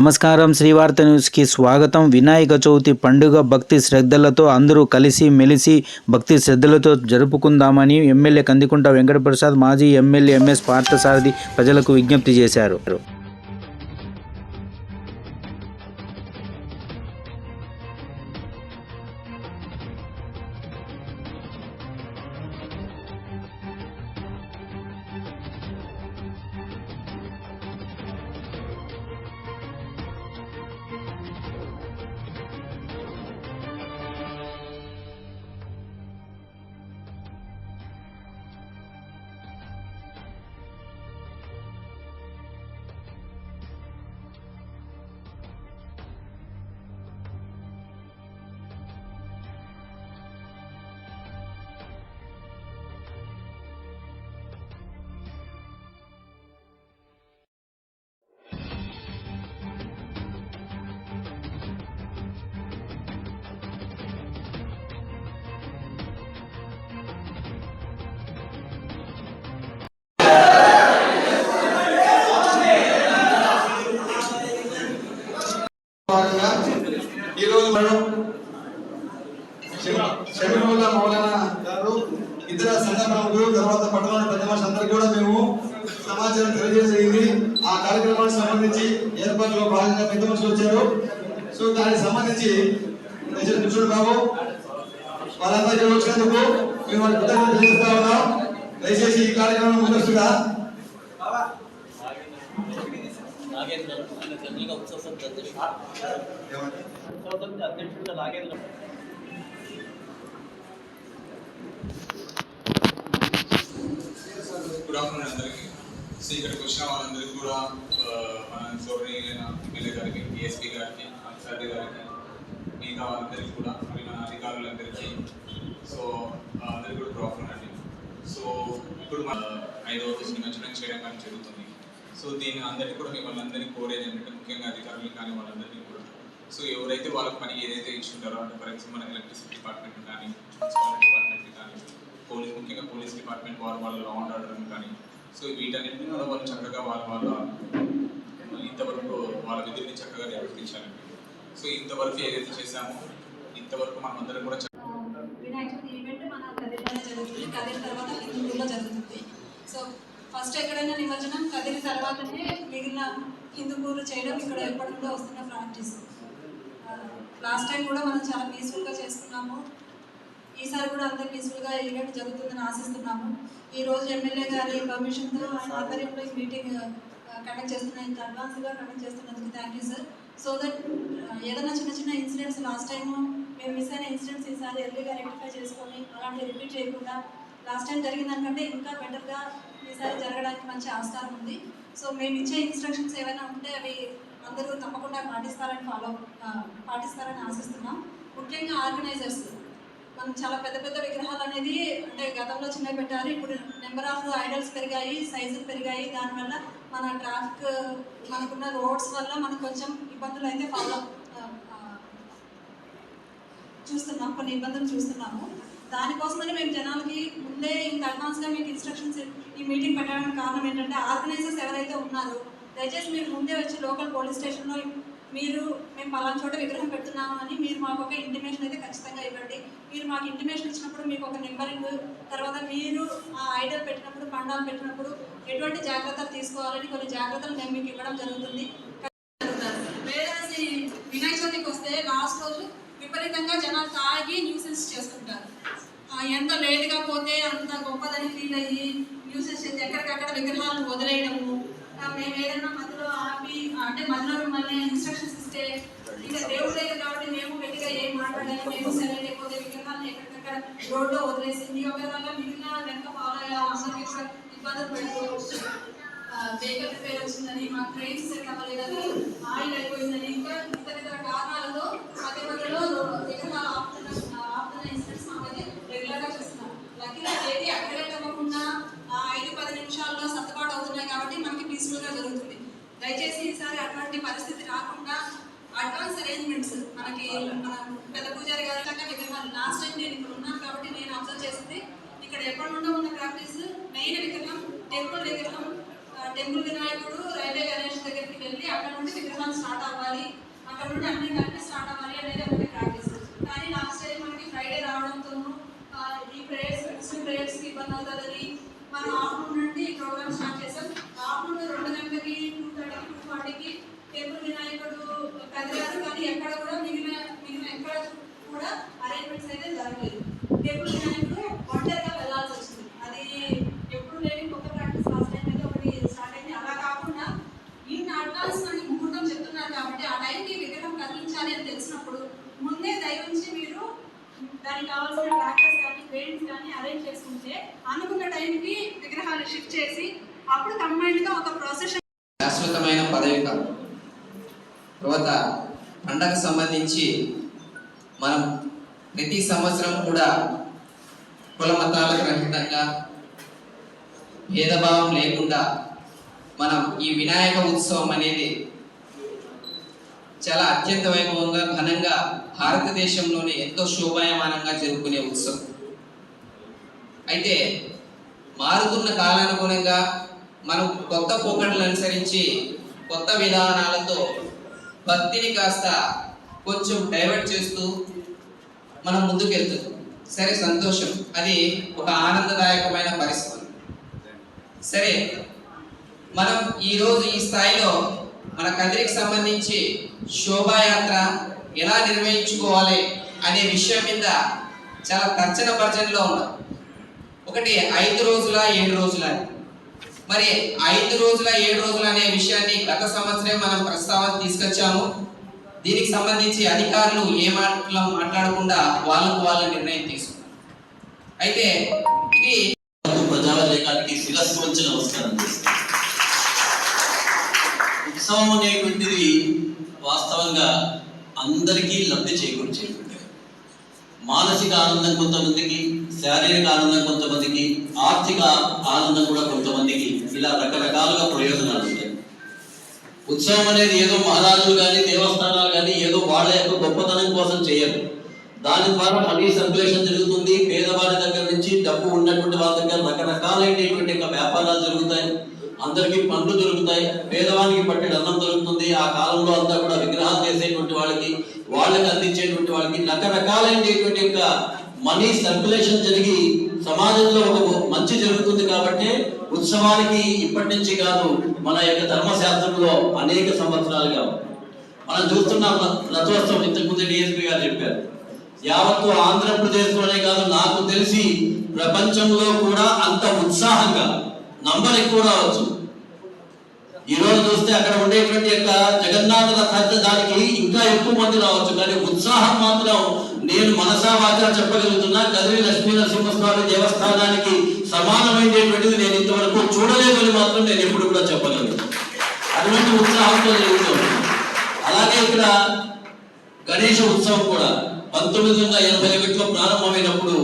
నమస్కారం. శ్రీవార్త న్యూస్కి స్వాగతం. వినాయక చవితి పండుగ భక్తి శ్రద్ధలతో అందరూ కలిసి మెలిసి భక్తి శ్రద్ధలతో జరుపుకుందామని ఎమ్మెల్యే కందికుంట వెంకటప్రసాద్ మాజీ ఎమ్మెల్యే ఎంఎస్ పార్థసారథి ప్రజలకు విజ్ఞప్తి చేశారు. సో దానికి సంబంధించి దయచేసి బాబు వాళ్ళంతా ఇక్కడ వచ్చినందుకు మేము వాళ్ళ కృతజ్ఞతలు తెలియజేస్తా ఉన్నాం. దయచేసి ఈ కార్యక్రమం ముందస్తుగా. అధ్యక్షుడు నాగేంద్ర గుడ్ ఆఫ్టర్నూన్ అందరికీ. సో ఇక్కడికి వచ్చిన వాళ్ళందరికీ కూడా మన సోదరి ఎమ్మెల్యే గారికి డిఎస్పీ గారికి అన్సారి గారికి మిగతా వాళ్ళందరికీ కూడా మిగిలిన అధికారులందరికీ. సో అందరికీ కూడా గుడ్ అండి. సో ఇప్పుడు మన ఐదవ రోజు నిమజ్జనం చేయడం కానీ జరుగుతుంది. సో దీన్ని అందరికీ కూడా మిమ్మల్ని అందరినీ కోరేది ఏంటంటే ముఖ్యంగా అధికారులు కానీ వాళ్ళందరినీ కూడా. సో ఎవరైతే వాళ్ళకి పని ఏదైతే ఇచ్చింటారో అంటే ఫర్ ఎగ్జాంపుల్ మన ఎలక్ట్రిసిటీ డిపార్ట్మెంట్ కానీ డిపార్ట్మెంట్ కానీ పోలీస్ ముఖ్యంగా పోలీస్ డిపార్ట్మెంట్ వారు వాళ్ళ లా అండ్ ఆర్డర్ కానీ సో వీటన్నిటిని కూడా వాళ్ళు చక్కగా వాళ్ళ వాళ్ళ ఇంతవరకు వాళ్ళ విధుల్ని చక్కగా నిర్వర్తించాలండి సో ఇంతవరకు ఏదైతే చేశామో ఇంతవరకు మనం అందరం కూడా ఈవెంట్ జరుగుతుంది. తర్వాత జరుగుతుంది. సో ఫస్ట్ ఎక్కడైనా నిమజ్జనం కదిరి తర్వాతనే మిగిలిన హిందూపూర్లు చేయడం ఇక్కడ ఎప్పటి నుండో వస్తున్న ప్రాక్టీస్. లాస్ట్ టైం కూడా మనం చాలా పీస్ఫుల్గా చేసుకున్నాము. ఈసారి కూడా అంత పీస్ఫుల్గా ఈవెంట్ జరుగుతుందని ఆశిస్తున్నాము. ఈ రోజు ఎమ్మెల్యే గారి పర్మిషన్తో ఆయన ఆధ్వర్యంలో ఈ మీటింగ్ కండక్ట్ చేస్తున్న ఇంత అడ్వాన్స్గా కండక్ట్ చేస్తున్నందుకు thank you sir so that ఏదైనా చిన్న చిన్న ఇన్సిడెంట్స్ లాస్ట్ టైం మేము మిస్ అయిన ఇన్సిడెంట్స్ ఈసారి ఎర్లీగా రెక్టిఫై చేసుకొని అలాంటివి రిపీట్ చేయకుండా లాస్ట్ టైం జరిగిన దానికంటే ఇంకా బెటర్గా ఈసారి జరగడానికి మంచి ఆస్కారం ఉంది. సో మేము ఇచ్చే ఇన్స్ట్రక్షన్స్ ఏవైనా ఉంటే అవి అందరూ తప్పకుండా పాటిస్తారని ఫాలో uh, పాటిస్తారని ఆశిస్తున్నాం. ముఖ్యంగా ఆర్గనైజర్స్ మనం చాలా పెద్ద పెద్ద విగ్రహాలు అనేది అంటే గతంలో చిన్నవి పెట్టారు ఇప్పుడు నెంబర్ ఆఫ్ ఐడల్స్ పెరిగాయి సైజులు పెరిగాయి. దానివల్ల మన ట్రాఫిక్ మనకున్న రోడ్స్ వల్ల మనకు కొంచెం ఇబ్బందులు అయితే ఫాలో చూస్తున్నాం కొన్ని ఇబ్బందులు చూస్తున్నాము. దానికోసమని మేము జనాలకి ముందే ఇంత అడ్వాన్స్గా మీకు ఇన్స్ట్రక్షన్స్ ఈ మీటింగ్ పెట్టడానికి కారణం ఏంటంటే ఆర్గనైజర్స్ ఎవరైతే ఉన్నారో దయచేసి మీరు ముందే వచ్చి లోకల్ పోలీస్ స్టేషన్లో మీరు మేము పలానా చోట విగ్రహం పెడుతున్నాము అని మీరు మాకు ఒక ఇంటిమేషన్ అయితే ఖచ్చితంగా ఇవ్వండి. మీరు మాకు ఇంటిమేషన్ ఇచ్చినప్పుడు మీకు ఒక నెంబరింగ్ తర్వాత మీరు ఆ ఐడల్ పెట్టినప్పుడు పండాలు పెట్టినప్పుడు ఎటువంటి జాగ్రత్తలు తీసుకోవాలని కొన్ని జాగ్రత్తలు మేము మీకు ఇవ్వడం జరుగుతుంది. వేరే వినాయక చవితికి వస్తే లాస్ట్ రోజు విపరీతంగా జనాలు తాగి న్యూసెన్స్ చేసుకుంటారు. ఎంత లేట్గా పోతే అంత గొప్పదని ఫీల్ అయ్యి న్యూసెన్స్ చేసి ఎక్కడికక్కడ విగ్రహాలను వదిలేయడము. మేము ఏదైనా మధ్యలో ఆపి అంటే మధ్యలో మిమ్మల్ని ఇన్స్ట్రక్షన్స్ ఇస్తే ఇంకా దేవుడు దగ్గర కాబట్టి మేము గట్టిగా ఏం మాట్లాడాలి మేము సరే లేకపోతే విగ్రహాలను ఎక్కడికక్కడ రోడ్లో వదిలేసి మీ ఒకరి వల్ల మిగిలిన వెనక ఫాలో అయ్యే అందరికీ కూడా ఇబ్బందులు పెడుతూ వెహికల్ రిపేర్ వచ్చిందని మా ట్రైన్స్ సెట్ అవ్వలేదని ఆయిల్ అయిపోయిందని ఇంకా ఇతర ఇతర కారణాలతో మధ్య మధ్యలో విగ్రహాలు ఆపుతున్న ఆపుతున్న ఇన్సిడెంట్స్ మాకైతే రెగ్యులర్గా చూస్తున్నాం. లక్కీగా ఏది అగ్రవేట్ అవ్వకుండా ఐదు పది నిమిషాల్లో సర్దుబాటు అవుతున్నాయి కాబట్టి మనకి పీస్ఫుల్గా జరుగుతుంది. దయచేసి ఈసారి అటువంటి పరిస్థితి రాకుండా అడ్వాన్స్ అరేంజ్మెంట్స్ మనకి మన పెద్ద పూజారి గారు చక్కగా విగ్రహాలు లాస్ట్ టైం నేను ఇక్కడ ఉన్నాను కాబట్టి నేను అబ్జర్వ్ చేసింది ఇక్కడ ఎప్పటి నుండో ఉన్న ప్రాక్టీస్ మెయిన్ విగ్రహం టెంపుల్ విగ్రహం టెంపుల్ వినాయకుడు రైల్వే గణేష్ దగ్గరికి వెళ్ళి అక్కడ నుండి విగ్రహాలు స్టార్ట్ అవ్వాలి. అక్కడ నుండి అన్ని కలిపి స్టార్ట్ అవ్వాలి అనేది ఒకటి ప్రాక్టీస్ కానీ లాస్ట్ టైం మనకి ఫ్రైడే రావడంతో ఈ ప్రేయర్స్ ప్రేయర్స్కి ఇబ్బంది అవుతుందని మనం ఆఫ్టర్నూన్ నుండి ప్రోగ్రామ్ స్టార్ట్ చేసాం. ఆఫ్టర్నూన్ రెండు థర్టీకి టెంపుల్ వినాయకుడు కదిలారు కానీ ఎక్కడ కూడా మిగిలిన మిగిలిన ఎక్కడ కూడా అరేంజ్మెంట్స్ అయితే జరగలేదు టెంపుల్ వినాయకుడు ఒంటరిగా వెళ్ళాల్సి వచ్చింది అది ఎప్పుడు లేని కొత్త ప్రాక్టీస్ లాస్ట్ టైం అయితే ఒకటి స్టార్ట్ అయింది అలా కాకుండా ఇన్ని అడ్వాన్స్ మనకి ముహూర్తం చెప్తున్నారు కాబట్టి ఆ టైంకి విగ్రహం కదిలించాలి అని తెలిసినప్పుడు ముందే దయవుంచి మీరు దానికి కావాల్సిన ట్రాక్టర్స్ కానీ పెయింట్స్ కానీ అరేంజ్ చేసుకుంటే అనుకున్న టైంకి విగ్రహాలు షిఫ్ట్ చేసి అప్పుడు కంబైన్డ్గా ఒక ప్రొసెషన్ శాశ్వతమైన పదవి కాదు తర్వాత పండగకు సంబంధించి మనం ప్రతి సంవత్సరం కూడా కుల మతాలకు రహితంగా భేదభావం లేకుండా మనం ఈ వినాయక ఉత్సవం అనేది చాలా అత్యంత వైభవంగా ఘనంగా భారతదేశంలోనే ఎంతో శోభాయమానంగా జరుపుకునే ఉత్సవం. అయితే మారుతున్న కాలానుగుణంగా మనం కొత్త పోకడలు అనుసరించి కొత్త విధానాలతో భక్తిని కాస్త కొంచెం డైవర్ట్ చేస్తూ మనం ముందుకెళ్తున్నాం. సరే సంతోషం. అది ఒక ఆనందదాయకమైన పరిస్థితి. సరే మనం ఈరోజు ఈ స్థాయిలో మన కదిరికి సంబంధించి శోభాయాత్ర ఎలా నిర్వహించుకోవాలి అనే విషయం మీద చాలా తర్చన భర్జనలో ఉన్నాం. ఒకటి ఐదు రోజుల ఏడు రోజుల అని. మరి ఐదు రోజుల ఏడు రోజులు అనే విషయాన్ని గత సంవత్సరం మనం ప్రస్తావన తీసుకొచ్చాము. దీనికి సంబంధించి అధికారులు ఏ మాటలు మాట్లాడకుండా వాళ్ళకు వాళ్ళ నిర్ణయం తీసుకున్నారు. అయితే ఇది ప్రజావేగానికి శిరస్సు నమస్కారం ఉత్సవం అనేటువంటిది వాస్తవంగా అందరికీ లబ్ధి చేకూర్చేటువంటిది మానసిక ఆనందం కొంతమందికి శారీరక ఆనందం కొంతమందికి ఆర్థిక ఆనందం కూడా కొంతమందికి ఇలా రకరకాలుగా ప్రయోజనాలు ఉంటాయి. ఉత్సవం అనేది ఏదో మహారాజులు కానీ దేవస్థానాలు కానీ ఏదో వాళ్ళ యొక్క గొప్పతనం కోసం చేయరు. దాని ద్వారా మనీ సర్క్యులేషన్ జరుగుతుంది. పేదవారి దగ్గర నుంచి డబ్బు ఉన్నటువంటి వాళ్ళ దగ్గర రకరకాలైనటువంటి యొక్క వ్యాపారాలు జరుగుతాయి. అందరికీ పండ్లు దొరుకుతాయి. పేదవానికి పట్టే అన్నం దొరుకుతుంది. ఆ కాలంలో అంతా కూడా విగ్రహాలు చేసేటువంటి వాళ్ళకి వాళ్ళకి అందించేటువంటి వాళ్ళకి రకరకాలైనటువంటి యొక్క మనీ సర్క్యులేషన్ జరిగి సమాజంలో ఒక మంచి జరుగుతుంది కాబట్టి ఉత్సవానికి ఇప్పటి నుంచి కాదు మన యొక్క ధర్మశాస్త్రంలో అనేక సంవత్సరాలుగా మనం చూస్తున్నాం రథోత్సవం ఇంతకుముందు డిఎస్పీ గారు చెప్పారు. యావత్తు ఆంధ్రప్రదేశ్లోనే కాదు నాకు తెలిసి ప్రపంచంలో కూడా అంత ఉత్సాహంగా నంబర్ ఎక్కువ రావచ్చు. ఈరోజు చూస్తే అక్కడ ఉండేటువంటి యొక్క జగన్నాథ రథ దానికి ఇంకా ఎక్కువ మంది రావచ్చు కానీ ఉత్సాహం మాత్రం నేను మనసా వాచ చెప్పగలుగుతున్నా కదిరి లక్ష్మీ నరసింహస్వామి దేవస్థానానికి సమానమైనటువంటిది నేను ఇంతవరకు చూడలేదని మాత్రం నేను ఎప్పుడు కూడా చెప్పగలను. అటువంటి ఉత్సాహంతో జరుగుతుంది అలాగే ఇక్కడ గణేష ఉత్సవం కూడా పంతొమ్మిది వందల ఎనభై ఒకటిలో ప్రారంభమైనప్పుడు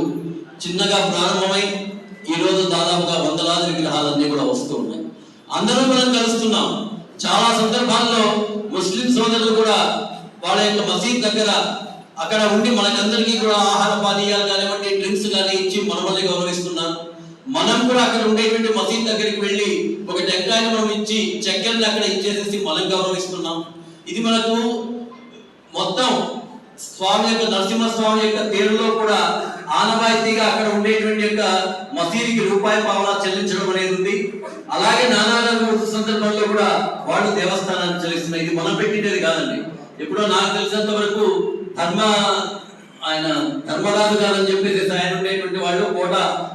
చిన్నగా ప్రారంభమై ఈరోజు దాదాపుగా వందలాది విగ్రహాలన్నీ కూడా వస్తూ ఉన్నాయి. అందరూ మనం కలుస్తున్నాం. చాలా సందర్భాల్లో ముస్లిం సోదరులు కూడా వాళ్ళ యొక్క మసీద్ దగ్గర అక్కడ ఉండి మనకందరికీ కూడా ఆహార పానీయాలు కానివ్వండి డ్రింక్స్ కానీ ఇచ్చి మనమల్ని గౌరవిస్తున్నాం మనం కూడా అక్కడ ఉండేటువంటి మసీద్ దగ్గరికి వెళ్ళి ఒక టెంకాయని మనం ఇచ్చి చక్కెరని అక్కడ ఇచ్చేసేసి మనం గౌరవిస్తున్నాం. ఇది మనకు మొత్తం స్వామి యొక్క నరసింహస్వామి యొక్క పేరులో కూడా ఆనవాయితీగా అక్కడ ఉండేటువంటి యొక్క మసీదుకి రూపాయి పావలా చెల్లించడం అనేది ఉంది. అలాగే నానానగర్ సందర్భంలో కూడా వాళ్ళు దేవస్థానాన్ని చెల్లిస్తున్నారు. ఇది మనం పెట్టినది కాదండి. ఎప్పుడో నాకు తెలిసినంత వరకు ధర్మ ఆయన ధర్మరాజు గారు అని చెప్పేసి ఆయన ఉండేటువంటి వాళ్ళు కోట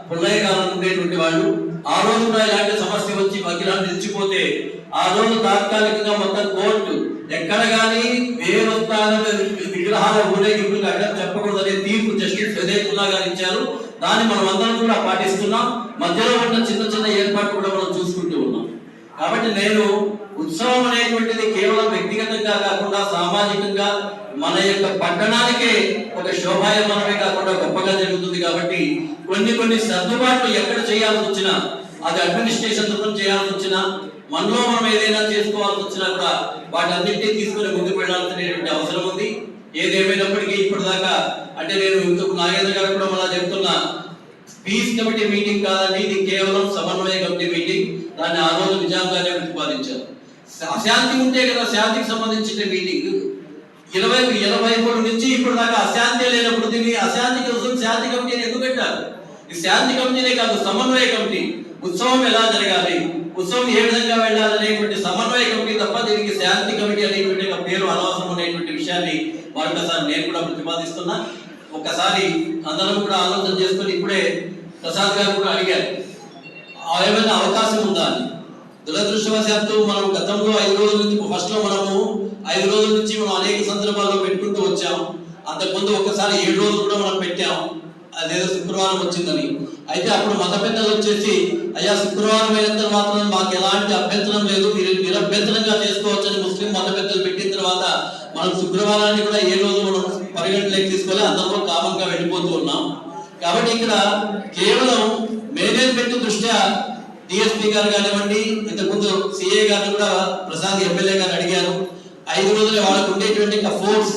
పుల్లయ్య గారు ఉండేటువంటి వాళ్ళు. ఆ రోజు కూడా ఇలాంటి సమస్య వచ్చి వకీలాలు నిలిచిపోతే ఆ రోజు తాత్కాలికంగా మొత్తం కోర్టు ఎక్కడ కానీ దేవస్థాన విగ్రహాల ఊరేగింపులు అక్కడ చెప్పకూడదనే తీర్పు జస్టిస్ విజయకుల్లా గారు ఇచ్చారు. దాన్ని మనం అందరం కూడా పాటిస్తున్నాం. మధ్యలో ఉన్న చిన్న చిన్న ఏర్పాట్లు కూడా మనం చూసుకుంటూ ఉన్నాం. కాబట్టి నేను ఉత్సవం అనేటువంటిది కేవలం వ్యక్తిగతంగా కాకుండా సామాజికంగా మన యొక్క పట్టణానికే ఒక శోభాయమానమే కాకుండా గొప్పగా జరుగుతుంది కాబట్టి కొన్ని కొన్ని సర్దుబాట్లు ఎక్కడ చేయాల్సి వచ్చినా అది అడ్మినిస్ట్రేషన్ తరఫున చేయాల్సి వచ్చినా మనలో మనం ఏదైనా చేసుకోవాల్సి వచ్చినా కూడా వాటన్నింటినీ తీసుకుని ముందుకు వెళ్ళాల్సినటువంటి అవసరం ఉంది. ఏదేమైనప్పటికీ ఇప్పటిదాకా అంటే నేను ఇంతకు నాగేంద్ర గారు కూడా మళ్ళా చెప్తున్నా పీస్ కమిటీ మీటింగ్ కాదండి ఇది కేవలం సమన్వయ కమిటీ మీటింగ్ దాన్ని ఆ రోజు నిజాంగానే ప్రతిపాదించారు. అశాంతి ఉంటే కదా శాంతికి సంబంధించిన మీటింగ్ ఇరవై ఇరవై మూడు నుంచి ఇప్పుడు దాకా అశాంతి లేనప్పుడు దీన్ని అశాంతి కోసం శాంతి కమిటీని ఎందుకు పెట్టారు? ఈ శాంతి కమిటీనే కాదు సమన్వయ కమిటీ. ఉత్సవం ఎలా జరగాలి? ఉత్సవం ఏ విధంగా వెళ్ళాలి అనేటువంటి సమన్వయ కమిటీ తప్ప దీనికి శాంతి కమిటీ అనేటువంటి పేరు అనవసరం అనేటువంటి విషయాన్ని మరొకసారి నేను కూడా ప్రతిపాదిస్తున్నా. ఒక్కసారి అందరం కూడా ఆలోచన చేసుకొని ఇప్పుడే ప్రసాద్ గారు కూడా అడిగారు ఆ ఏమైనా అవకాశం ఉందా అని. దురదృష్టవశాత్తు మనం గతంలో ఐదు రోజుల నుంచి ఫస్ట్లో మనము ఐదు రోజుల నుంచి మనం అనేక సందర్భాల్లో పెట్టుకుంటూ వచ్చాం. అంతకుముందు ఒకసారి ఏడు రోజులు కూడా మనం పెట్టాం. అదేదో శుక్రవారం వచ్చిందని. అయితే అప్పుడు మత పెద్దలు వచ్చేసి అయ్యా శుక్రవారం అయిన తర్వాత మాకు ఎలాంటి అభ్యంతరం లేదు. మీరు నిరభ్యంతరంగా చేసుకోవచ్చని ముస్లిం మత పెద్దలు పెట్టిన తర్వాత మనం శుక్రవారాన్ని కూడా ఏ రోజు మనం పరిగణలోకి తీసుకోవాలి అందరూ కామంగా వెళ్ళిపోతూ ఉన్నాం. కాబట్టి ఇక్కడ కేవలం డిఎస్పీ గారు కానివ్వండి ఇంతకుముందు సిఏ గారు కూడా ప్రసాద్ ఎమ్మెల్యే గారు అడిగారు. ఐదు రోజులు వాళ్ళకు ఉండేటువంటి ఫోర్స్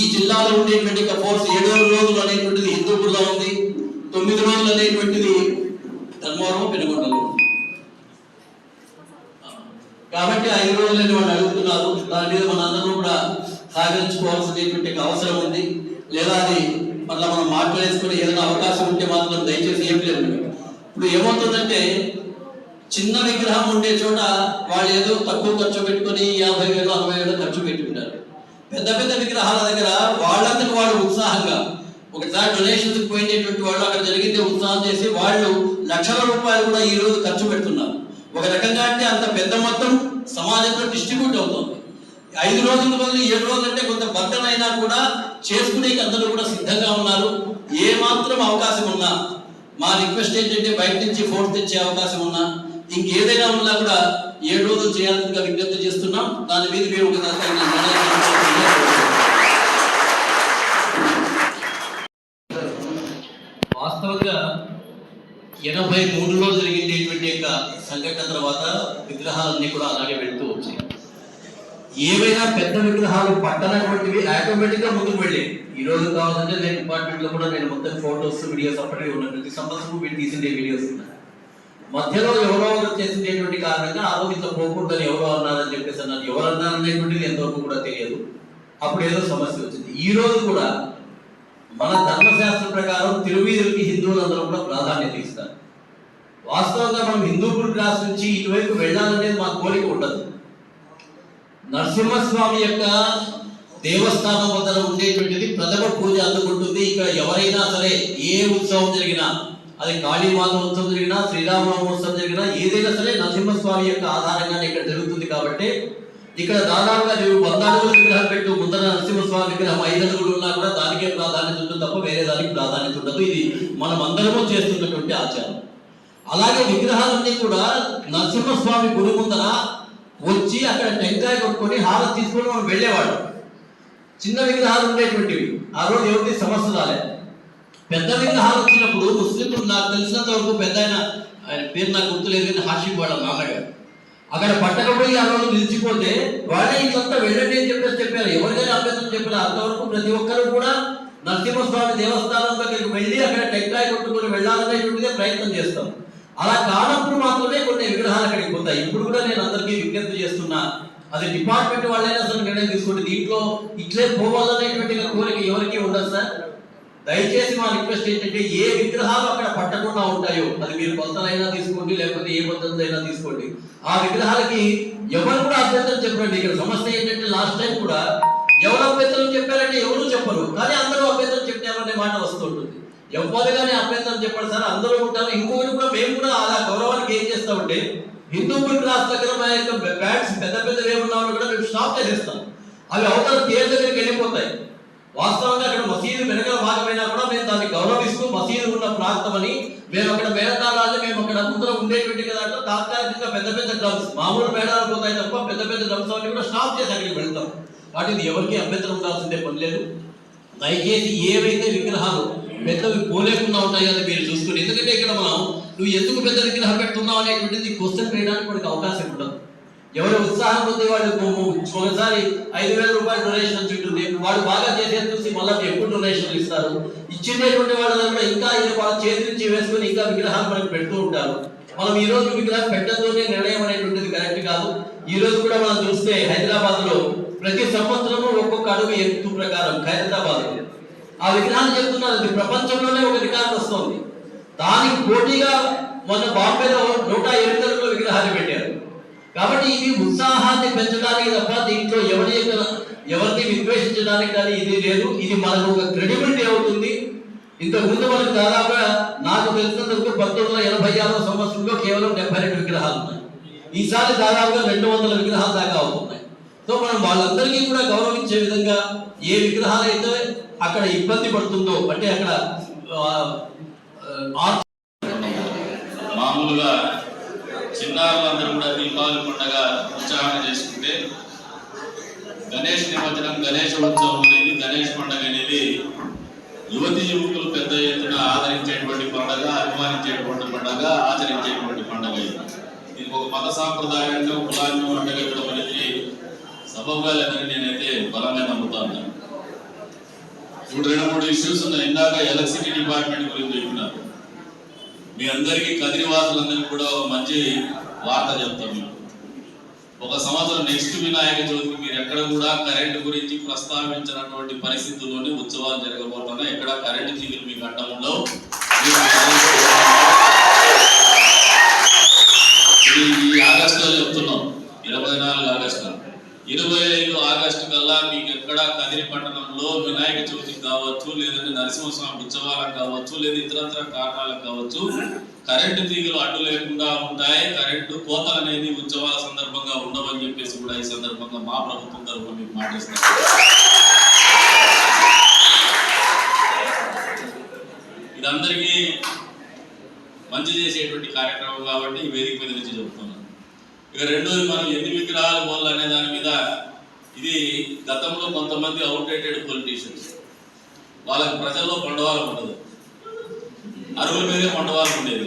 ఈ జిల్లాలో ఉండేటువంటి ఫోర్స్ ఏడో రోజులు అనేటువంటిది హిందూపూర్లో ఉంది. తొమ్మిది రోజులు అనేటువంటిది ధర్మవరం పెనుగొండలో కాబట్టి ఐదు రోజులని వాళ్ళు అడుగుతున్నారు. దాని మీద మనందరం కూడా సహకరించుకోవాల్సినటువంటి అవసరం ఉంది. లేదా అది మళ్ళీ మనం మాట్లాడేసుకుని ఏదైనా అవకాశం ఉంటే మాత్రం దయచేసి ఏం లేదు. ఇప్పుడు ఏమవుతుందంటే చిన్న విగ్రహం ఉండే చోట వాళ్ళు ఏదో తక్కువ ఖర్చు పెట్టుకొని యాభై వేలు అరవై వేలు ఖర్చు పెట్టుకుంటారు. పెద్ద పెద్ద విగ్రహాల దగ్గర వాళ్ళంతకు వాళ్ళు ఉత్సాహంగా. ఒకసారి డొనేషన్స్ పోయినటువంటి వాళ్ళు అక్కడ జరిగితే ఉత్సాహం చేసి వాళ్ళు లక్షల రూపాయలు కూడా ఈ రోజు ఖర్చు పెడుతున్నారు. ఒక రకంగా అంటే అంత పెద్ద మొత్తం సమాజంలో డిస్ట్రిబ్యూట్ అవుతుంది. ఐదు రోజుల బదులు ఏడు రోజులు అంటే కొంత బద్దం అయినా కూడా చేసుకునేకి అందరూ కూడా సిద్ధంగా ఉన్నారు. ఏ మాత్రం అవకాశం ఉన్నా. మా రిక్వెస్ట్ ఏంటంటే బయట నుంచి ఫోర్స్ తెచ్చే అవకాశం ఉన్నా. ఇంకేదైనా ఉన్నా కూడా ఏడు రోజులు చేయాల్సిందిగా విజ్ఞప్తి చేస్తున్నాం. దాని మీద మేము ఒక వాస్తవంగా ఎనభై మూడులో జరిగినటువంటి యొక్క సంఘటన తర్వాత విగ్రహాలన్నీ కూడా అలాగే వెళ్తూ వచ్చాయి. ఏవైనా పెద్ద విగ్రహాలు పట్టనటువంటివి ఆటోమేటిక్గా ముందుకు వెళ్ళాయి. ఈ రోజు కావాలంటే నేను డిపార్ట్మెంట్లో కూడా నేను మొత్తం ఫోటోస్ వీడియోస్ అప్పటికే ఉన్నాయి. ప్రతి సంవత్సరం వీళ్ళు తీసిండే వీడియోస్ ఉన్నాయి. మధ్యలో ఎవరో చేసినటువంటి కారణంగా ఆ రోజు ఇట్లా పోకూడదని ఎవరో అన్నారని చెప్పేసి అన్నారు. ఎవరు అన్నారనేటువంటిది ఎంతవరకు కూడా తెలియదు. అప్పుడు ఏదో సమస్య వచ్చింది. ఈ రోజు కూడా మన ధర్మశాస్త్రం ప్రకారం తిరువీధులకి హిందువులందరూ కూడా ప్రాధాన్యత ఇస్తారు. వాస్తవంగా మనం హిందూపూర్ క్లాస్ నుంచి ఇటువైపు వెళ్ళాలనేది మా కోరిక ఉండదు. నరసింహస్వామి యొక్క దేవస్థానం వద్ద ఉండేటువంటిది ప్రథమ పూజ అందుకుంటుంది. ఇక్కడ ఎవరైనా సరే ఏ ఉత్సవం జరిగినా అది కాళీమాత ఉత్సవం జరిగినా శ్రీరామ ఉత్సవం జరిగినా ఏదైనా సరే నరసింహస్వామి యొక్క ఆధారంగానే ఇక్కడ జరుగుతుంది కాబట్టి ఇక్కడ దాదాపుగా నువ్వు వంద విగ్రహం పెట్టు ముందర నరసింహస్వామి విగ్రహం ఐదు అడుగులు ఉన్నా కూడా దానికే ప్రాధాన్యత ఉంటుంది తప్ప వేరే దానికి ప్రాధాన్యత ఉండదు. ఇది మనం అందరము చేస్తున్నటువంటి ఆచారం. అలాగే విగ్రహాలన్నీ కూడా నరసింహస్వామి గుడి ముందర వచ్చి అక్కడ టెంకాయ కొట్టుకొని హారతి తీసుకొని మనం వెళ్ళేవాడు చిన్న విగ్రహాలు ఉండేటువంటివి. ఆ రోజు ఎవరికి సమస్య రాలే పెద్ద విగ్రహాలు వచ్చినప్పుడు ముస్లింలు నాకు తెలిసినంత వరకు పెద్ద ఆయన ఆయన పేరు నాకు గుర్తులేదు కానీ హాషిం వాళ్ళ నాన్నగారు అక్కడ పట్టకపోయి ఆ రోజు నిలిచిపోతే వాళ్ళే ఇంకంతా వెళ్ళండి అని చెప్పేసి చెప్పారు. ఎవరికైనా అభ్యర్థం చెప్పారు అంతవరకు ప్రతి ఒక్కరు కూడా నరసింహస్వామి దేవస్థానం దగ్గరికి వెళ్ళి అక్కడ టెంకాయ కొట్టుకుని వెళ్ళాలనేటువంటిదే ప్రయత్నం చేస్తాం. అలా కానప్పుడు మాత్రమే కొన్ని విగ్రహాలు అక్కడికి పోతాయి. ఇప్పుడు కూడా నేను అందరికీ విజ్ఞప్తి చేస్తున్నా అది డిపార్ట్మెంట్ వాళ్ళైనా సరే నిర్ణయం తీసుకోండి. దీంట్లో ఇట్లే పోవాలనేటువంటి కోరిక ఎవరికి ఉండదు సార్. దయచేసి మా రిక్వెస్ట్ ఏంటంటే ఏ విగ్రహాలు అక్కడ పట్టకుండా ఉంటాయో అది మీరు కొత్తలైనా తీసుకోండి లేకపోతే ఏ పద్ధతి అయినా తీసుకోండి. ఆ విగ్రహాలకి ఎవరు కూడా అభ్యంతరం చెప్పండి ఇక్కడ సమస్య ఏంటంటే లాస్ట్ టైం కూడా ఎవరు అభ్యంతరం చెప్పారంటే ఎవరు చెప్పరు. కానీ అందరూ అభ్యంతరం చెప్పారనే మాట వస్తుంటుంది ఎవరు కానీ అభ్యంతరం చెప్పారు సార్ అందరూ ఉంటారు. ఇంకొకటి కూడా మేము కూడా అలా గౌరవానికి ఏం చేస్తామంటే హిందూపూర్ క్లాస్ దగ్గర మా యొక్క బ్యాట్స్ పెద్ద పెద్దవి ఏమన్నా కూడా మేము స్టాప్ చేసేస్తాం. అవి అవతల తీర్ దగ్గరికి వెళ్ళిపోతాయి. వాస్తవంగా అక్కడ మసీదు వెనకాల భాగమైనా కూడా మేము దాన్ని గౌరవిస్తూ మసీదు ఉన్న ప్రాంతం అని మేము అక్కడ మేళతాళాన్ని మేము అక్కడ ముందర ఉండేటువంటి దాంట్లో తాత్కాలికంగా పెద్ద పెద్ద డ్రమ్స్ మామూలు మేడాలు పోతాయి తప్ప పెద్ద పెద్ద డ్రమ్స్ అన్ని కూడా స్టాప్ చేసి అక్కడికి వెళ్తాం. వాటిని ఎవరికి అభ్యంతరం ఉండాల్సిందే పని లేదు. దయచేసి ఏవైతే విగ్రహాలు పెద్దవి పోలేకుండా ఉంటాయో అని మీరు చూసుకుని ఎందుకంటే ఇక్కడ మనం నువ్వు ఎందుకు పెద్ద విగ్రహం పెడుతున్నావు అనేటువంటిది క్వశ్చన్ వేయడానికి మనకి అవకాశం ఉండదు. ఎవరు ఉత్సాహం ఉంది వాళ్ళు ఒకసారి ఐదు వేల రూపాయలు డొనేషన్ వచ్చి ఉంటుంది వాళ్ళు బాగా చేసేది చూసి మళ్ళీ ఎప్పుడు డొనేషన్లు ఇస్తారు? ఇచ్చినటువంటి వాళ్ళ దగ్గర ఇంకా ఇది వాళ్ళ చేతి నుంచి వేసుకొని ఇంకా విగ్రహాలు మనకి పెడుతూ ఉంటారు. మనం ఈ రోజు విగ్రహం పెట్టడంతోనే నిర్ణయం అనేటువంటిది కరెక్ట్ కాదు. ఈ రోజు కూడా మనం చూస్తే హైదరాబాద్లో ప్రతి సంవత్సరము ఒక్కొక్క అడుగు ఎత్తు ప్రకారం ఖైరతాబాద్ ఆ విగ్రహాలు చెప్తున్నారు అది ప్రపంచంలోనే ఒక రికార్డు వస్తుంది. దానికి పోటీగా మొన్న బాంబేలో నూట ఎనిమిది విగ్రహాలు పెట్టారు. కాబట్టి ఇది ఉత్సాహాన్ని పెంచడానికి తప్ప దీంట్లో ఎవరి యొక్క ఎవరిని విద్వేషించడానికి కానీ ఇది లేదు. ఇది మనకు ఒక క్రెడిబిలిటీ అవుతుంది. ఇంతకు ముందు మనకు దాదాపుగా నాకు తెలిసినందుకు పంతొమ్మిది వందల ఎనభై ఆరో సంవత్సరంలో కేవలం డెబ్బై రెండు విగ్రహాలు ఉన్నాయి. ఈసారి దాదాపుగా రెండు వందల విగ్రహాలు దాకా అవుతున్నాయి. సో మనం వాళ్ళందరికీ కూడా గౌరవించే విధంగా ఏ విగ్రహాలు అయితే అక్కడ ఇబ్బంది పడుతుందో అంటే అక్కడ మామూలుగా చిన్నారులందరూ కూడా దీపావళి పండుగ ఉత్సాహం చేసుకుంటే గణేష్ నిమజ్జనం గణేష్ ఉత్సవం అనేది గణేష్ పండుగ అనేది యువతి యువకులు పెద్ద ఎత్తున ఆదరించేటువంటి పండుగ అభిమానించేటువంటి పండుగ ఆచరించేటువంటి పండుగ ఇది. ఒక మత సాంప్రదాయంగా కులాన్ని వండగట్టడం అనేది సబబుగా లేదని నేనైతే బలంగా నమ్ముతాను ఇప్పుడు రెండు మూడు ఇష్యూస్ ఉన్నాయి. ఇందాక ఎలక్ట్రిసిటీ డిపార్ట్మెంట్ గురించి చెప్పినారు. మీ అందరికీ కదిరివాసులందరికీ కూడా ఒక మంచి వార్త చెప్తాను. మేము ఒక సంవత్సరం నెక్స్ట్ వినాయక చవితికి మీరు ఎక్కడ కూడా కరెంటు గురించి ప్రస్తావించినటువంటి పరిస్థితుల్లోనే ఉత్సవాలు జరగబోతున్నాయి. ఎక్కడ కరెంటు తీగలు మీకు అడ్డం ఉండవు ఈ ఆగస్టులో చెప్తున్నాం. ఇరవై నాలుగు ఆగస్టులో. ఇరవై ఐదు ఆగస్టు కల్లా మీకు ఎక్కడ కదిరి పట్టణంలో వినాయక చవితికి కావచ్చు లేదంటే నరసింహస్వామి ఉత్సవాలకు కావచ్చు లేదా ఇతరత్ర కారణాలకు కావచ్చు కరెంటు తీగలు అడ్డు లేకుండా ఉంటాయి. కరెంటు కోతలు అనేది ఉత్సవాల సందర్భంగా ఉండవని చెప్పేసి కూడా ఈ సందర్భంగా మా ప్రభుత్వం తరఫున మీకు మాటిస్తాం ఇదందరికీ మంచి చేసేటువంటి కార్యక్రమం కాబట్టి ఈ వేదిక మీద నుంచి చెబుతున్నాం ఇక రెండోది మనం ఎన్ని విగ్రహాలు పోల్ అనే దాని మీద ఇది గతంలో కొంతమంది అవుట్డేటెడ్ పొలిటీషియన్స్ వాళ్ళకి ప్రజల్లో పండవాలు ఉండదు. అరువుల మీదే పండవాలు ఉండేది.